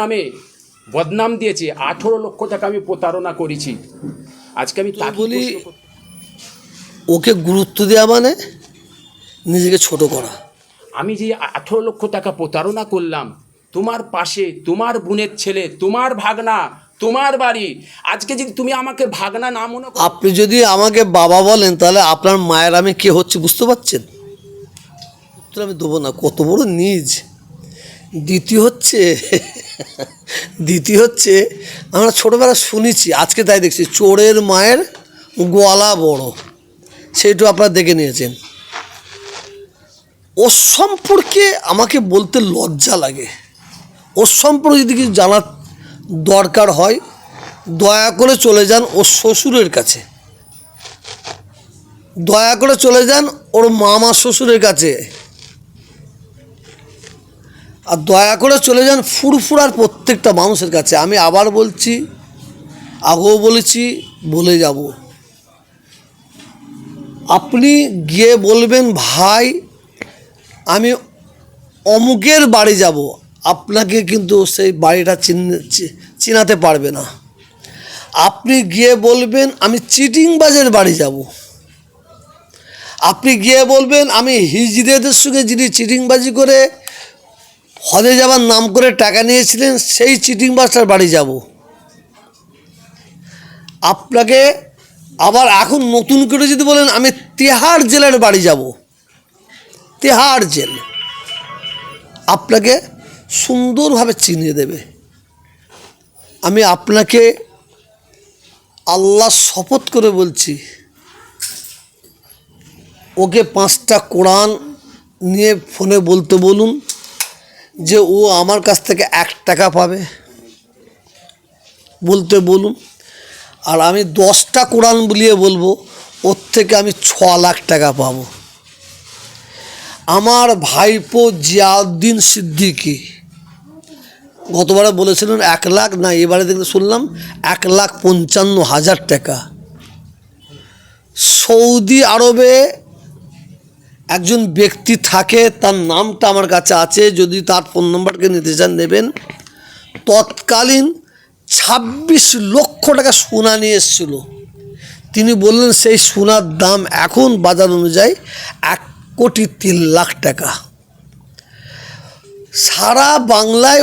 নামে বদনাম দিয়েছে। আঠেরো লক্ষ টাকা আমি প্রতারণা করেছি। আজকে আমি তা বলি ওকে গুরুত্ব দেওয়া মানে নিজেকে ছোট করা। আমি যে আঠেরো লক্ষ টাকা প্রতারণা করলাম তোমার পাশে তোমার বোনের ছেলে তোমার ভাগনা তোমার বাড়ি আজকে যদি তুমি আমাকে ভাগনা না মনে আপনি যদি আমাকে বাবা বলেন তাহলে আপনার মায়ের আমি কে হচ্ছে বুঝতে পারছেন? আমি দেবো না কত বড় নিজ। দ্বিতীয় হচ্ছে দ্বিতীয় হচ্ছে, আমরা ছোটোবেলা শুনেছি, আজকে তাই দেখছি, চোরের মায়ের গলা বড়। সেইটু আপনারা দেখে নিয়েছেন। ওর সম্পর্কে আমাকে বলতে লজ্জা লাগে। ওর সম্পর্কে যদি কিছু জানার দরকার হয়, দয়া করে চলে যান ওর শ্বশুরের কাছে। দয়া করে চলে যান ওর মামা শ্বশুরের কাছে। আর দয়া করে চলে যান ফুরফুরার প্রত্যেকটা মানুষের কাছে। আমি আবার বলছি, আগেও বলেছি, বলে যাব। আপনি গিয়ে বলবেন, ভাই, আমি অমুকের বাড়ি যাব। আপনাকে কিন্তু সেই বাড়িটা চিনাতে পারবে না। আপনি গিয়ে বলবেন, আমি চিটিংবাজের বাড়ি যাব। আপনি গিয়ে বলবেন, আমি হিজড়েদের সঙ্গে যিনি চিটিংবাজি করে হদে যাবার নাম করে টাকা নিয়েছিলেন, সেই চিটিংবাজটার বাড়ি যাব। আপনাকে আবার এখন নতুন করে যদি বলেন, আমি তেহার জেলের বাড়ি যাব। তেহার জেল। আপনাকে সুন্দরভাবে চিনিয়ে দেবে। আমি আপনাকে আল্লাহ শপথ করে বলছি, ওকে পাঁচটা কোরআন নিয়ে ফোনে বলতে বলুন। যে ও আমার কাছ থেকে এক টাকা পাবে। বলতে বলুন। আর আমি দশটা কোরআন বলিয়ে বলব, ওর থেকে আমি ছ লাখ টাকা পাব। আমার ভাইপো জিয়াউদ্দিন সিদ্দিকি, গতবারে বলেছিলেন এক লাখ, না, এবারে দেখতে শুনলাম এক লাখ পঞ্চান্ন হাজার টাকা। সৌদি আরবে একজন ব্যক্তি থাকে, তার নামটা আমার কাছে আছে, যদি তার ফোন নম্বরকে নিতে চান নেবেন তৎকালীন ছাব্বিশ লক্ষ টাকা সোনা নিয়ে এসেছিল। তিনি বললেন, সেই সোনার দাম এখন বাজার অনুযায়ী এক কোটি তিন লাখ টাকা। সারা বাংলায়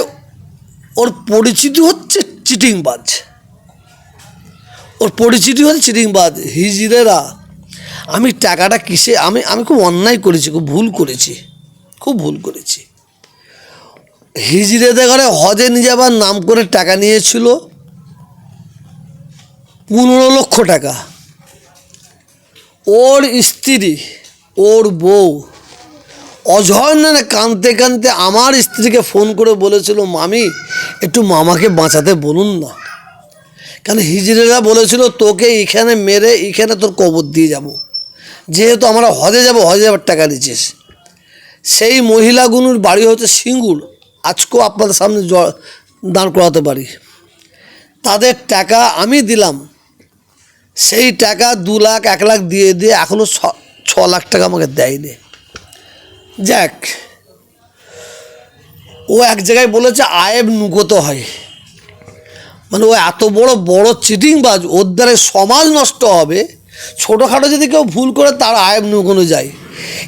ওর পরিচিতি হচ্ছে চিটিংবাজ। ওর পরিচিতি হচ্ছে চিটিংবাজ, হিজড়েরা। আমি টাকাটা কিসে, আমি আমি খুব অন্যায় করেছি, খুব ভুল করেছি, খুব ভুল করেছি। হিজড়েদের ঘরে হজে নিয়ে যাবার নাম করে টাকা নিয়েছিল পনেরো লক্ষ টাকা। ওর স্ত্রী, ওর বউ অঝর্ণনে কাঁদতে কাঁদতে আমার স্ত্রীকে ফোন করে বলেছিল, মামি, একটু মামাকে বাঁচাতে বলুন না। কারণ হিজড়েরা বলেছিল, তোকে এখানে মেরে এখানে তোর কবর দিয়ে যাব। যেহেতু আমরা হজে যাব, হজে যাবার টাকা দিচ্ছিস সেই মহিলাগুলোর বাড়ি হচ্ছে সিঙ্গুর। আজকেও আপনাদের সামনে দাঁড় করাতে পারি। তাদের টাকা আমি দিলাম। সেই টাকা দু লাখ, এক লাখ দিয়ে দিয়ে এখনও ছ লাখ টাকা আমাকে দেয়নি। যাক। ও এক জায়গায় বলেছে, আয়েব নুকোতে হয়। মানে ও এত বড় বড় চিটিংবাজ, ওর দ্বারা সমাজ নষ্ট হবে। ছোটোখাটো যদি কেউ ভুল করে, তার আয়েব নুকোনো যায়।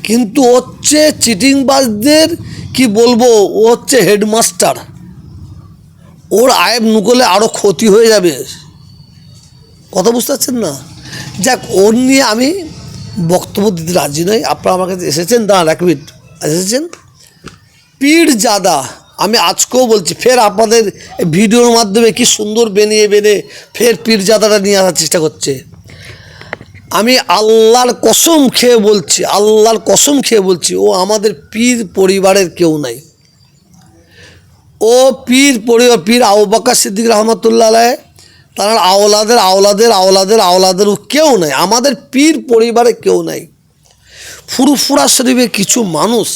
কিন্তু হচ্ছে চিটিংবাজদের, কি বলব, ও হচ্ছে হেডমাস্টার। ওর আয়েব নুকলে আরও ক্ষতি হয়ে যাবে। কথা বুঝতে পারছেন না? যাক, ওর নিয়ে আমি বক্তব্য দিতে রাজি নই। আপনারা আমার কাছে এসেছেন? দাঁড়ান এক মিনিট। এসেছেন? পীর জাদা আমি আজকেও বলছি, ফের আপনাদের ভিডিওর মাধ্যমে কি সুন্দর বেনিয়ে বেনে ফের পীর জাদাটা নিয়ে আসার চেষ্টা করছে। আমি আল্লাহর কসম খেয়ে বলছি, আল্লাহর কসম খেয়ে বলছি, ও আমাদের পীর পরিবারের কেউ নাই। ও পীর পরিবার, পীর আউবাকা সিদ্দিক রহমতুল্লাহ আলায় তার আওলাদের আওলাদের আওলাদের আওলাদের কেউ নাই, আমাদের পীর পরিবারে কেউ নাই। ফুরফুরা শরীফে কিছু মানুষ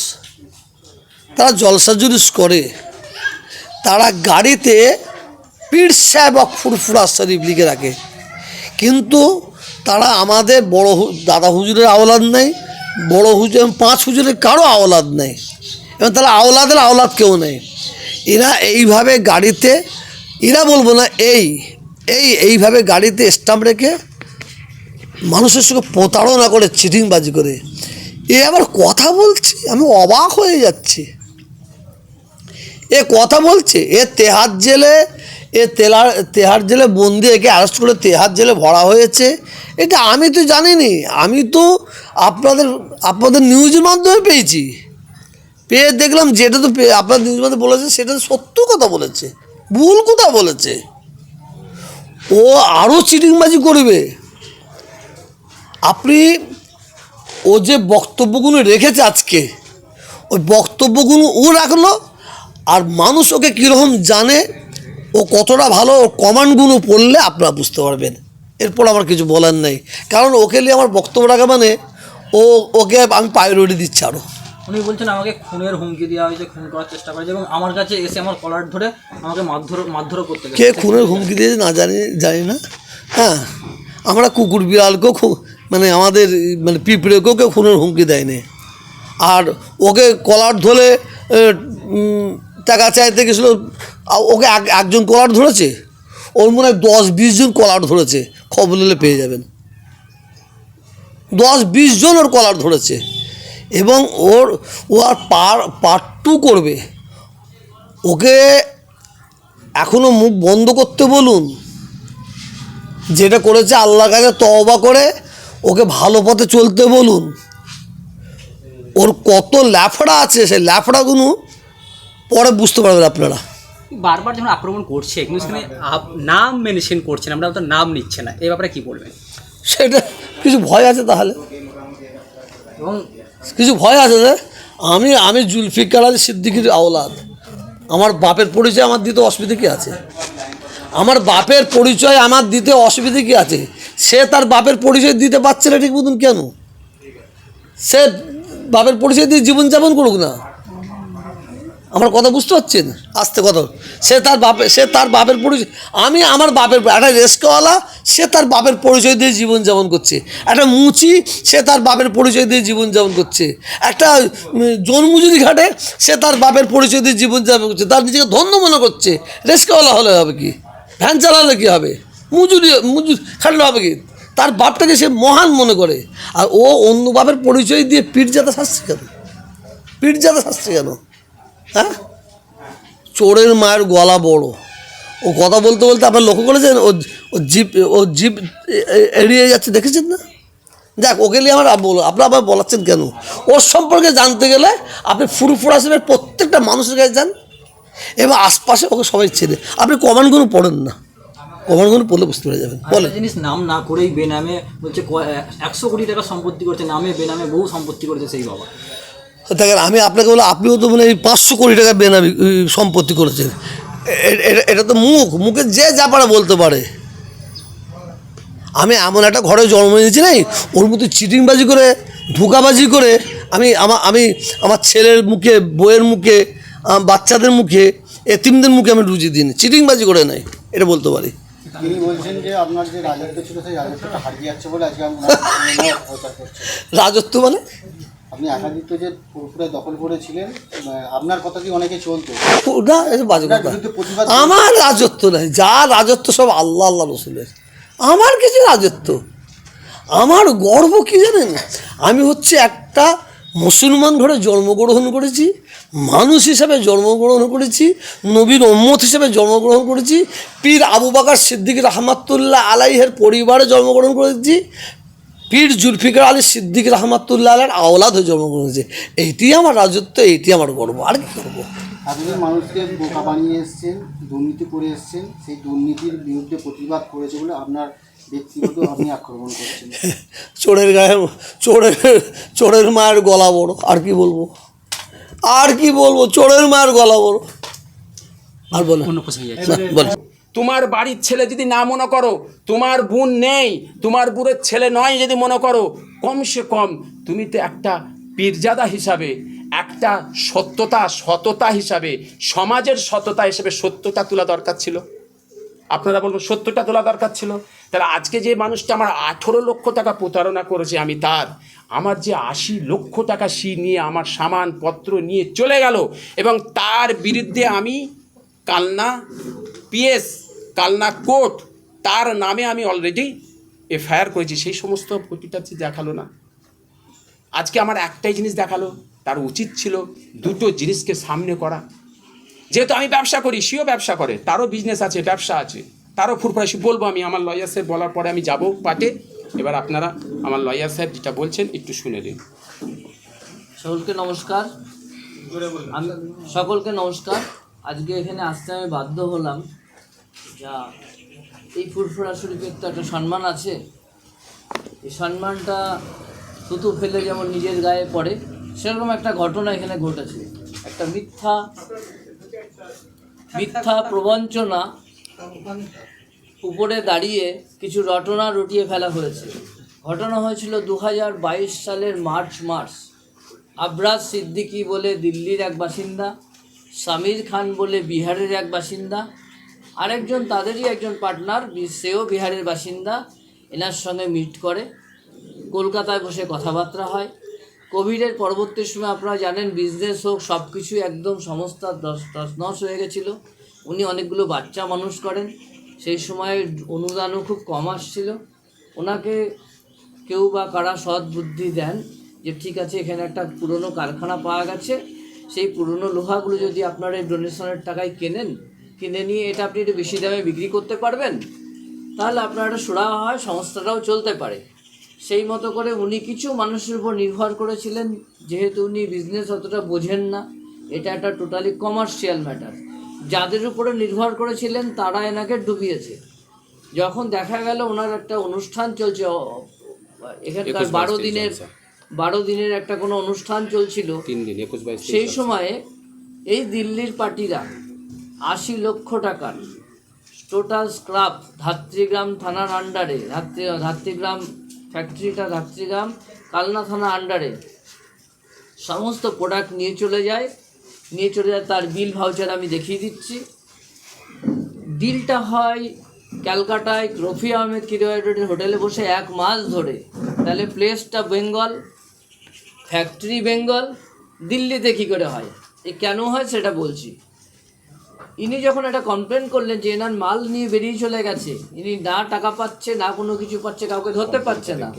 তারা জলসা জুলুস করে, তারা গাড়িতে পীর সাহেব ফুরফুরা শরীফ লিখে রাখে। কিন্তু তারা আমাদের বড় দাদা হুজুরের আওলাদ নেই, বড় হুজুর এবং পাঁচ হুজুরের কারও আওলাদ নেই। এবং তারা আওলাদের আওলাদ কেউ নেই। এরা এইভাবে গাড়িতে, এরা বলব না এই এই, এইভাবে গাড়িতে স্টাম্প রেখে মানুষের সঙ্গে প্রতারণা করে, চিটিংবাজি করে। এ আবার কথা বলছে, আমি অবাক হয়ে যাচ্ছি। এ কথা বলছে? এ তেহার জেলে, এ তেলার, তেহার জেলে বন্দি, একে অ্যারেস্ট করে তেহার জেলে ভরা হয়েছে। এটা আমি তো জানিনি। আমি তো আপনাদের আপনাদের নিউজের মাধ্যমে পেয়েছি। পেয়ে দেখলাম যেটা তো আপনার নিউজ মাধ্যমে বলেছে, সেটা সত্য কথা বলেছে। ভুল কথা বলেছে। ও আরও চিটিংবাজি করবে। আপনি ও যে বক্তব্যগুলো রেখেছে আজকে, ওই বক্তব্যগুলো ও রাখল আর মানুষ ওকে কীরকম জানে ও কতটা ভালো ওর কমান্ডগুলো পড়লে আপনারা বুঝতে পারবেন। এরপর আমার কিছু বলার নেই। কারণ ওকে নিয়ে আমার বক্তব্য রাখা মানে ও ওকে আমি প্রায়োরিটি দিচ্ছি আরও উনি বলছেন আমাকে খুনের হুমকি দেওয়া হয়েছে খুন করার চেষ্টা করেছে এবং আমার কাছে এসে আমার কলার ধরে আমাকে মারধর মারধরও করতে কে খুনের হুমকি দিয়েছে না জানি জানি না। হ্যাঁ আমরা কুকুর বিড়ালকেও খু- মানে আমাদের মানে পিঁপড়েকেও কেউ খুনের হুমকি দেয়নি। আর ওকে কলার ধরে টাকা চাইতে গেছিল ওকে এক- একজন কলার ধরেছে? ওর মনে হয় দশ, বিশ জন কলার ধরেছে। খবর নিলে পেয়ে যাবেন। দশ, বিশ জন ওর কলার ধরেছে। এবং ওর, ও আর পার পার্ট টু করবে। ওকে এখনও মুখ বন্ধ করতে বলুন। যেটা করেছে আল্লাহর কাছে তওবা করে, ওকে ভালো পথে চলতে বলুন। ওর কত ল্যাফড়া আছে, সেই ল্যাফড়াগুলো পরে বুঝতে পারবেন আপনারা। বারবার যখন আক্রমণ করছে কিন্তু সেখানে নাম মেনশন করছেন আমরা তো নাম নিচ্ছে না। এই ব্যাপারে কি বলবেন? সেটা কিছু ভয় আছে তাহলে? এবং কিছু ভয় আছে যে আমি আমি জুলফিকার আলী সিদ্দিকির আওলাদ। আমার বাপের পরিচয় আমার দিতে অসুবিধা কী আছে? আমার বাপের পরিচয় আমার দিতে অসুবিধা কী আছে? সে তার বাপের পরিচয় দিতে পারছে না ঠিক মতন কেন? সে বাপের পরিচয় দিয়ে জীবনযাপন করুক না। আমার কথা বুঝতে পারছেন আস্তে কথা সে তার বাপের সে তার বাপের পরিচয় আমি আমার বাপের একটা রেস্কাওয়ালা, সে তার বাপের পরিচয় দিয়ে জীবনযাপন করছে। একটা মুচি, সে তার বাপের পরিচয় দিয়ে জীবনযাপন করছে। একটা জন্মজুরি ঘাটে, সে তার বাপের পরিচয় দিয়ে জীবনযাপন করছে। তার নিজেকে ধন্য মনে করছে। রেস্কাওয়ালা হলে হবে কি? ভ্যান চালালে কী হবে? মজুরি মজুরি খাটলে হবে কি? তার বাপটাকে সে মহান মনে করে। আর ও অন্য বাপের পরিচয় দিয়ে যাতে শাস্তি কেন? যাতে শাস্তি কেন? হ্যাঁ? চোরের মায়ের গলা বড়। ও কথা বলতে বলতে আপনার লক্ষ্য করেছেন? ও জিপ ও জিপ এড়িয়ে যাচ্ছে, দেখেছেন না? যাক, ওকে নিয়ে আমার বলো আপনার আবার বলাচ্ছেন কেন? ওর সম্পর্কে জানতে গেলে আপনি ফুরফুরা আসবেন প্রত্যেকটা মানুষের কাছে যান। এবং আশপাশে ওকে সবাই ছেড়ে আপনি কমান্ডগুলো পড়েন না। কমান্ডগুলো পড়লে বুঝতে পেরে যাবেন। বলে জিনিস নাম না করেই বেনামে বলছে একশো কোটি টাকা সম্পত্তি করছে, নামে বেনামে বহু সম্পত্তি করেছে সেই বাবা। দেখেন আমি আপনাকে বলে আপনিও তো মানে এই পাঁচশো কোটি টাকা বেনামি সম্পত্তি করেছেন। এ- এ- এটা তো মুখ মুখে যে যা পারে বলতে পারে। আমি এমন একটা ঘরে জন্ম নিয়েছি নাই ওর মধ্যে চিটিংবাজি করে ধোকাবাজি করে আমি আমার আমি আমার ছেলের মুখে বইয়ের মুখে বাচ্চাদের মুখে এতিমদের মুখে আমি রুজি দিই চিটিংবাজি করে নাই এটা বলতে পারি। রাজত্ব মানে? আপনি যে পুরোপুরে দখল করেছিলেন আপনার কথা দিয়ে অনেকে চলতো? না এটা বাজে কথা। আমার রাজত্ব নাই। যা রাজত্ব সব আল্লাহ আল্লাহ রসুলের। আমার কিছু রাজত্ব? আমার গর্ব কি জানেন? আমি হচ্ছে একটা মুসলমান ঘরে জন্মগ্রহণ করেছি মানুষ হিসাবে জন্মগ্রহণ করেছি নবীর উম্মত হিসেবে জন্মগ্রহণ করেছি পীর আবু বাকার সিদ্দিক রহমাতুল্লাহ আলাইহের পরিবারে জন্মগ্রহণ করেছি পীর জুলফিকার আলী সিদ্দিক রহমাতুল্লাহ আলার আওলাদ হয়ে জন্মগ্রহণ করেছে। এইটি আমার রাজত্ব এইটি আমার গর্ব। আর কি করব? আপনি মানুষকে বোকা বানিয়ে এসছেন দুর্নীতি করে এসছেন সেই দুর্নীতির বিরুদ্ধে প্রতিবাদ করেছে বলে আপনার ব্যক্তিগত আপনি আক্রমণ করছেন। চোরের গায়ে চোরের চোরের মায়ের গলা বড় আর কি বলব? আর কি বলব? চোরের মায়ের গলা বড়। আর বলো বল তোমার বাড়ির ছেলে যদি না মনে করো, তোমার বোন নেই, তোমার বোনের ছেলে নয় যদি মনে করো, কমসে কম তুমি তো একটা পীরজাদা হিসাবে, একটা সত্যতা সততা হিসাবে, সমাজের সততা হিসাবে সত্যতা তোলা দরকার ছিল। আপনারা বলব সত্তরটা তোলা দরকার ছিল? তাহলে আজকে যে মানুষটা আমার আঠেরো লক্ষ টাকা প্রতারণা করেছে আমি তার, আমার যে আশি লক্ষ টাকা সি নিয়ে আমার সামান পত্র নিয়ে চলে গেল, এবং তার বিরুদ্ধে আমি কালনা, পিএস কালনা কোর্ট তার নামে আমি অলরেডি এফআইআর করেছি। সেই সমস্ত প্রতিটা দেখাল না। আজকে আমার একটাই জিনিস দেখাল তার উচিত ছিল দুটো জিনিসকে সামনে করা। যেহেতু আমি ব্যবসা করি সেও ব্যবসা করে তারও বিজনেস আছে ব্যবসা আছে। তারও ফুরফুরাসি বলব আমি আমার লয়ার সাহেব বলার পরে আমি যাব পাটে এবার আপনারা আমার লয়ার সাহেব যেটা বলছেন একটু শুনে দিন সকলকে নমস্কার। আমি সকলকে নমস্কার। আজকে এখানে আসতে আমি বাধ্য হলাম। যা, এই ফুরফুরা শরীফের তো একটা সম্মান আছে? এই সম্মানটা থুতু ফেলে যেমন নিজের গায়ে পড়ে, সেরকম একটা ঘটনা এখানে ঘটেছে। একটা মিথ্যা মিথ্যা প্রবঞ্চনা উপরে দাঁড়িয়ে কিছু রটনা রটিয়ে ফেলা হয়েছে। ঘটনা হয়েছিল দু হাজার বাইশ সালের মার্চ মাস। আবরাজ সিদ্দিকী বলে দিল্লির এক বাসিন্দা, সামির খান বলে বিহারের এক বাসিন্দা আরেকজন তাদেরই একজন পার্টনার সেও বিহারের বাসিন্দা। এনার সঙ্গে মিট করে। কলকাতায় বসে কথাবার্তা হয়। কোভিডের পরবর্তী সময় আপনারা জানেন বিজনেস হোক সব কিছু একদম সমস্ত দশ নশ হয়ে গেছিল। উনি অনেকগুলো বাচ্চা মানুষ করেন। সেই সময় অনুদানও খুব কম আসছিল। ওনাকে কেউ বা কারা সৎ বুদ্ধি দেন যে, ঠিক আছে, এখানে একটা পুরনো কারখানা পাওয়া গেছে। সেই পুরনো লোহাগুলো যদি আপনারা এই ডোনেশনের টাকায় কেনেন কিনে নিয়ে এটা আপনি একটু বেশি দামে বিক্রি করতে পারবেন তাহলে আপনার একটা সুরা হয় সংস্থাটাও চলতে পারে। সেই মতো করে উনি কিছু মানুষের উপর নির্ভর করেছিলেন যেহেতু উনি বিজনেস অতটা বোঝেন না। এটা একটা টোটালি কমার্শিয়াল ম্যাটার যাদের উপরে নির্ভর করেছিলেন তারা এনাকে ডুবিয়েছে। যখন দেখা গেল ওনার একটা অনুষ্ঠান চলছে এখানকার বারো দিনের বারো দিনের একটা কোনো অনুষ্ঠান চলছিল তিন দিন একুশ সেই সময়ে এই দিল্লির পার্টিরা আশি লক্ষ টাকার টোটাল স্ক্রাপ ধাত্রীগ্রাম থানার আন্ডারে ধাত্রী, ধাত্রীগ্রাম ফ্যাক্টরিটা ধাত্রীগ্রাম, কালনা থানা আন্ডারে সমস্ত প্রোডাক্ট নিয়ে চলে যায়। নিয়ে চলে যায়, তার বিল ভাউচার আমি দেখিয়ে দিচ্ছি। ডিলটা হয় ক্যালকাটায় রফি আহমেদ কিরোয়েডের হোটেলে বসে এক মাস ধরে। তাহলে প্লেসটা বেঙ্গল ফ্যাক্টরি বেঙ্গল, দিল্লিতে কী করে হয়? এ কেন হয় সেটা বলছি। ইনি যখন একটা কমপ্লেন করলেন যে এনার মাল নিয়ে বেরিয়ে চলে গেছে ইনি না টাকা পাচ্ছে না কোনো কিছু পাচ্ছে কাউকে ধরতে পারছে না।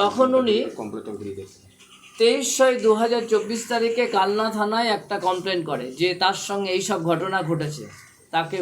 তখন উনি তেইশ ছয় দু হাজার চব্বিশ তারিখে কালনা থানায় একটা কমপ্লেন করে যে তার সঙ্গে এই সব ঘটনা ঘটেছে। তাকে